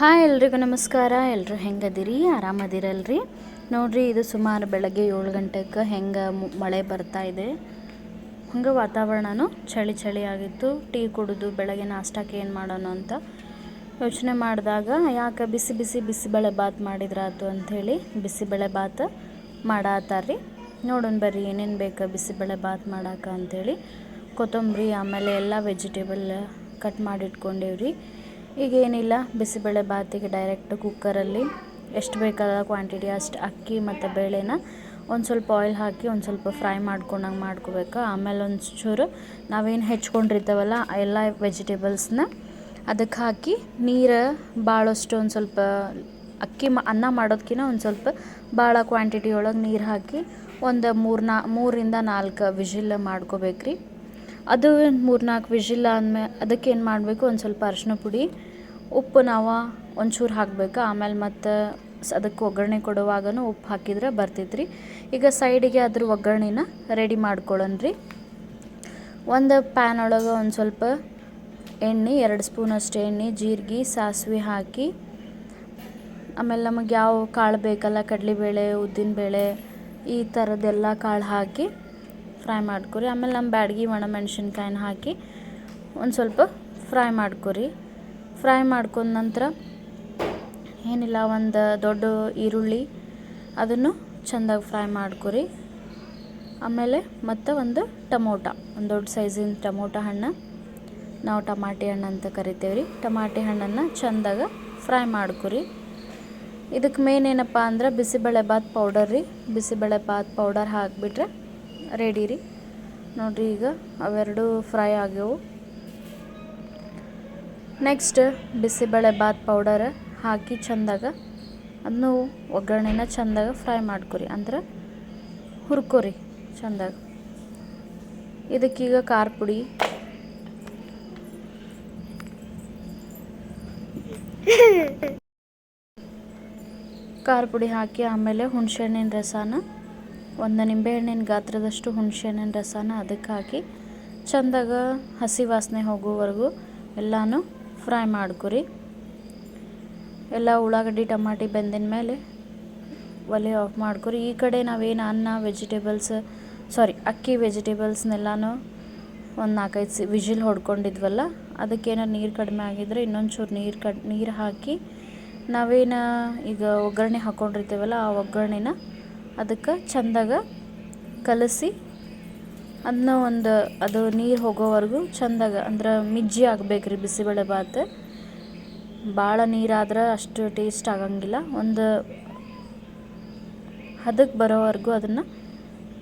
Hi ಎಲ್ರಿಗೂ ನಮಸ್ಕಾರ. ಎಲ್ಲರೂ ಹೆಂಗದಿರಿ? ಆರಾಮದಿರಲ್ರಿ? ನೋಡ್ರಿ, ಇದು ಸುಮಾರು ಬೆಳಗ್ಗೆ ಏಳು ಗಂಟೆಗೆ ಹೆಂಗೆ ಮಳೆ ಬರ್ತಾ ಇದೆ. ಹಂಗೆ ವಾತಾವರಣನೂ ಚಳಿ ಚಳಿ ಆಗಿತ್ತು. ಟೀ ಕುಡಿದು, ಬೆಳಗ್ಗೆ ನಾಷ್ಟಕ್ಕೆ ಏನು ಮಾಡೋಣ ಅಂತ ಯೋಚನೆ ಮಾಡಿದಾಗ, ಯಾಕೆ ಬಿಸಿ ಬಿಸಿ ಬಿಸಿಬೇಳೆ ಬಾತ್ ಮಾಡಿದ್ರಾತು ಅಂಥೇಳಿ ಬಿಸಿಬೇಳೆ ಬಾತ್ ಮಾಡತ್ತಾರ್ರಿ ನೋಡೋಣ ಬರ್ರಿ, ಏನೇನು ಬೇಕು ಬಿಸಿಬೇಳೆ ಬಾತ್ ಮಾಡಾಕ ಅಂಥೇಳಿ ಕೊತ್ತಂಬರಿ, ಆಮೇಲೆ ಎಲ್ಲ ವೆಜಿಟೇಬಲ್ ಕಟ್ ಮಾಡಿ ಇಟ್ಕೊಂಡೇವ್ರಿ ಈಗ ಏನಿಲ್ಲ ಬಿಸಿಬೇಳೆ ಬಾತಿಗೆ ಡೈರೆಕ್ಟ್ ಕುಕ್ಕರಲ್ಲಿ ಎಷ್ಟು ಬೇಕಾದ ಕ್ವಾಂಟಿಟಿ ಅಷ್ಟು ಅಕ್ಕಿ ಮತ್ತು ಬೇಳೆನ ಒಂದು ಸ್ವಲ್ಪ ಆಯಿಲ್ ಹಾಕಿ ಒಂದು ಸ್ವಲ್ಪ ಫ್ರೈ ಮಾಡ್ಕೊಂಡಂಗೆ ಮಾಡ್ಕೋಬೇಕು. ಆಮೇಲೆ ಒಂದು ಚೂರು ನಾವೇನು ಹೆಚ್ಕೊಂಡಿರ್ತೇವಲ್ಲ, ಎಲ್ಲ ವೆಜಿಟೇಬಲ್ಸ್ನ ಅದಕ್ಕೆ ಹಾಕಿ ನೀರು ಭಾಳಷ್ಟು ಒಂದು ಸ್ವಲ್ಪ ಅಕ್ಕಿ ಮ, ಅನ್ನ ಮಾಡೋದಕ್ಕಿಂತ ಒಂದು ಸ್ವಲ್ಪ ಭಾಳ ಕ್ವಾಂಟಿಟಿ ಒಳಗೆ ನೀರು ಹಾಕಿ ಒಂದು ಮೂರು ನಾ ಮೂರಿಂದ ನಾಲ್ಕು ವಿಜಿಲ್ ಮಾಡ್ಕೋಬೇಕ್ರಿ. ಅದು ಮೂರು ನಾಲ್ಕು ವಿಜಿಲ್ ಆದ್ಮೇಲೆ ಅದಕ್ಕೆ ಏನು ಮಾಡಬೇಕು, ಒಂದು ಸ್ವಲ್ಪ ಅರಿಶಿನ ಪುಡಿ, ಉಪ್ಪು ನಾವು ಒಂಚೂರು ಹಾಕ್ಬೇಕು. ಆಮೇಲೆ ಮತ್ತು ಅದಕ್ಕೆ ಒಗ್ಗರಣೆ ಕೊಡುವಾಗನೂ ಉಪ್ಪು ಹಾಕಿದ್ರೆ ಬರ್ತೈತ್ರಿ. ಈಗ ಸೈಡಿಗೆ ಅದ್ರ ಒಗ್ಗರಣೆನ ರೆಡಿ ಮಾಡ್ಕೊಳ್ಳೋಣ ಒಂದು ಪ್ಯಾನ್ ಒಳಗೆ ಒಂದು ಸ್ವಲ್ಪ ಎಣ್ಣೆ, ಎರಡು ಸ್ಪೂನಷ್ಟು ಎಣ್ಣೆ, ಜೀರಿಗೆ, ಸಾಸಿವೆ ಹಾಕಿ, ಆಮೇಲೆ ನಮಗೆ ಯಾವ ಕಾಳು ಬೇಕಲ್ಲ ಕಡಲೆಬೇಳೆ ಉದ್ದಿನಬೇಳೆ ಈ ಥರದ್ದೆಲ್ಲ ಕಾಳು ಹಾಕಿ ಫ್ರೈ ಮಾಡ್ಕೊರಿ. ಆಮೇಲೆ ನಮ್ಮ ಬ್ಯಾಡಗಿ ಒಣಮೆಣ್ಸಿನ್ಕಾಯಿನ ಹಾಕಿ ಒಂದು ಸ್ವಲ್ಪ ಫ್ರೈ ಮಾಡ್ಕೊರಿ. ಫ್ರೈ ಮಾಡ್ಕೊಂಡ ನಂತರ ಏನಿಲ್ಲ, ಒಂದು ದೊಡ್ಡ ಈರುಳ್ಳಿ ಅದನ್ನು ಚೆಂದಾಗಿ ಫ್ರೈ ಮಾಡ್ಕೊರಿ. ಆಮೇಲೆ ಮತ್ತು ಒಂದು ಟಮೋಟ, ಒಂದು ದೊಡ್ಡ ಸೈಜಿನ ಟಮೋಟ ಹಣ್ಣು. ನಾವು ಟಮಾಟಿ ಹಣ್ಣು ಅಂತ ಕರಿತೇವೆ ರೀ ಟಮಾಟಿ ಹಣ್ಣನ್ನು ಚೆಂದಾಗ ಫ್ರೈ ಮಾಡ್ಕೊರಿ. ಇದಕ್ಕೆ ಮೇನ್ ಏನಪ್ಪ ಅಂದ್ರೆ ಬಿಸಿಬೇಳೆ ಬಾತ್ ಪೌಡರ್ ರೀ. ಬಿಸಿಬೇಳೆ ಬಾತ್ ಪೌಡರ್ ಹಾಕಿಬಿಟ್ರೆ ರೆಡಿ ರೀ. ನೋಡಿರಿ ಈಗ ಅವೆರಡು ಫ್ರೈ ಆಗ್ಯವು. ನೆಕ್ಸ್ಟ್ ಬಿಸಿಬೇಳೆ ಬಾತ್ ಪೌಡರ್ ಹಾಕಿ ಚೆಂದಾಗ ಅದನ್ನು ಒಗ್ಗರಣೆನ ಚಂದಾಗ ಫ್ರೈ ಮಾಡ್ಕೊರಿ. ಅಂದ್ರೆ ಹುರ್ಕೊರಿ ಚೆಂದಾಗ. ಇದಕ್ಕೀಗ ಖಾರ ಪುಡಿ. ಖಾರ ಪುಡಿ ಹಾಕಿ ಆಮೇಲೆ ಹುಣಸೆಹಣ್ಣಿನ ರಸನ ಒಂದು ನಿಂಬೆಹಣ್ಣಿನ ಗಾತ್ರದಷ್ಟು ಹುಣಸೆಹಣ್ಣಿನ ರಸನ ಅದಕ್ಕೆ ಹಾಕಿ ಚಂದಾಗ ಹಸಿ ವಾಸನೆ ಹೋಗುವವರೆಗೂ ಎಲ್ಲನೂ ಫ್ರೈ ಮಾಡ್ಕೊರಿ. ಎಲ್ಲ ಉಳ್ಳಾಗಡ್ಡಿ, ಟಮಾಟಿ ಬೆಂದಿನ ಮೇಲೆ ಒಲೆ ಆಫ್ ಮಾಡ್ಕೊರಿ. ಈ ಕಡೆ ನಾವೇನು ಅನ್ನ ವೆಜಿಟೇಬಲ್ಸ್ ಸಾರಿ ಅಕ್ಕಿ ವೆಜಿಟೇಬಲ್ಸ್ನೆಲ್ಲನೂ ಒಂದು ನಾಲ್ಕೈದು ಸಿ, ವಿಜಿಲ್ ಹೊಡ್ಕೊಂಡಿದ್ವಲ್ಲ, ಅದಕ್ಕೇನಾರು ನೀರು ಕಡಿಮೆ ಆಗಿದ್ರೆ ಇನ್ನೊಂದು ಚೂರು ನೀರು ಕಡ್, ನೀರು ಹಾಕಿ ನಾವೇನು ಈಗ ಒಗ್ಗರಣೆ ಹಾಕ್ಕೊಂಡಿರ್ತೀವಲ್ಲ ಆ ಒಗ್ಗರಣೆನ ಅದಕ್ಕೆ ಚೆಂದಾಗ ಕಲಸಿ ಅದನ್ನ ಒಂದು ಅದು ನೀರು ಹೋಗೋವರೆಗೂ ಚೆಂದಾಗ ಅಂದ್ರೆ ಮಿಜ್ಜಿ ಆಗ್ಬೇಕ್ರಿ ಬಿಸಿಬೇಳೆ ಬಾತ್. ಭಾಳ ನೀರಾದ್ರೆ ಅಷ್ಟು ಟೇಸ್ಟ್ ಆಗಂಗಿಲ್ಲ. ಒಂದು ಹದಕ್ಕೆ ಬರೋವರೆಗೂ ಅದನ್ನು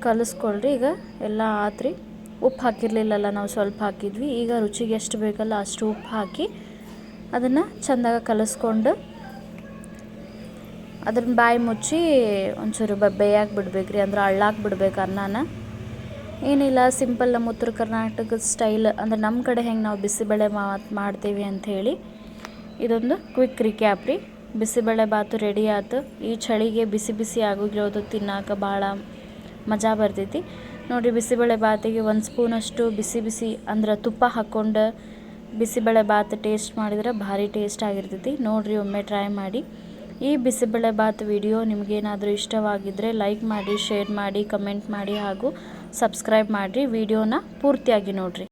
ಕಲಿಸ್ಕೊಳ್ರಿ. ಈಗ ಎಲ್ಲ ಆತ್ರಿ. ಉಪ್ಪು ಹಾಕಿರಲಿಲ್ಲಲ್ಲ ನಾವು ಸ್ವಲ್ಪ ಹಾಕಿದ್ವಿ. ಈಗ ರುಚಿಗೆ ಎಷ್ಟು ಬೇಕಲ್ಲ ಅಷ್ಟು ಉಪ್ಪು ಹಾಕಿ ಅದನ್ನು ಚೆಂದಾಗ ಕಲಿಸ್ಕೊಂಡು ಅದನ್ನ ಬಾಯಿ ಮುಚ್ಚಿ ಒಂಚೂರು ಬೇಯಕ್ಕೆ ಬಿಡ್ಬೇಕ್ರಿ ಅಂದ್ರೆ ಅಳ್ಳಾಕ್ ಬಿಡ್ಬೇಕು ಅನ್ನನ. ಏನಿಲ್ಲ, ಸಿಂಪಲ್ ನಮ್ಮ ಉತ್ತರ ಕರ್ನಾಟಕದ ಸ್ಟೈಲ್ ಅಂದ್ರೆ ನಮ್ಮ ಕಡೆ ಹೆಂಗೆ ನಾವು ಬಿಸಿಬೇಳೆ ಮಾತು ಮಾಡ್ತೀವಿ ಅಂಥೇಳಿ. ಇದೊಂದು ಕ್ವಿಕ್ ರಿಕ್ಯಾಪ್ ರೀ. ಬಿಸಿಬೇಳೆ ಬಾತು ರೆಡಿ ಆಯ್ತು ಈ ಚಳಿಗೆ ಬಿಸಿ ಬಿಸಿ ಆಗೋಗಿರೋದು ತಿನ್ನಕ್ಕೆ ಭಾಳ ಮಜಾ ಬರ್ತೈತಿ. ನೋಡಿರಿ, ಬಿಸಿಬೇಳೆ ಬಾತಿಗೆ ಒಂದು ಸ್ಪೂನಷ್ಟು ಬಿಸಿ ಬಿಸಿ ಅಂದ್ರೆ ತುಪ್ಪ ಹಾಕ್ಕೊಂಡು ಬಿಸಿಬೇಳೆ ಬಾತ್ ಟೇಸ್ಟ್ ಮಾಡಿದ್ರೆ ಭಾರಿ ಟೇಸ್ಟ್ ಆಗಿರ್ತೈತಿ. ನೋಡಿರಿ, ಒಮ್ಮೆ ಟ್ರೈ ಮಾಡಿ. ಈ ಬಿಸಿಬೇಳೆ ಬಾತ್ ವಿಡಿಯೋ ನಿಮಗೇನಾದರೂ ಇಷ್ಟವಾಗಿದ್ದರೆ ಲೈಕ್ ಮಾಡಿ, ಶೇರ್ ಮಾಡಿ, ಕಮೆಂಟ್ ಮಾಡಿ ಹಾಗೂ ಸಬ್ಸ್ಕ್ರೈಬ್ ಮಾಡಿರಿ. ವಿಡಿಯೋನ ಪೂರ್ತಿಯಾಗಿ ನೋಡಿರಿ.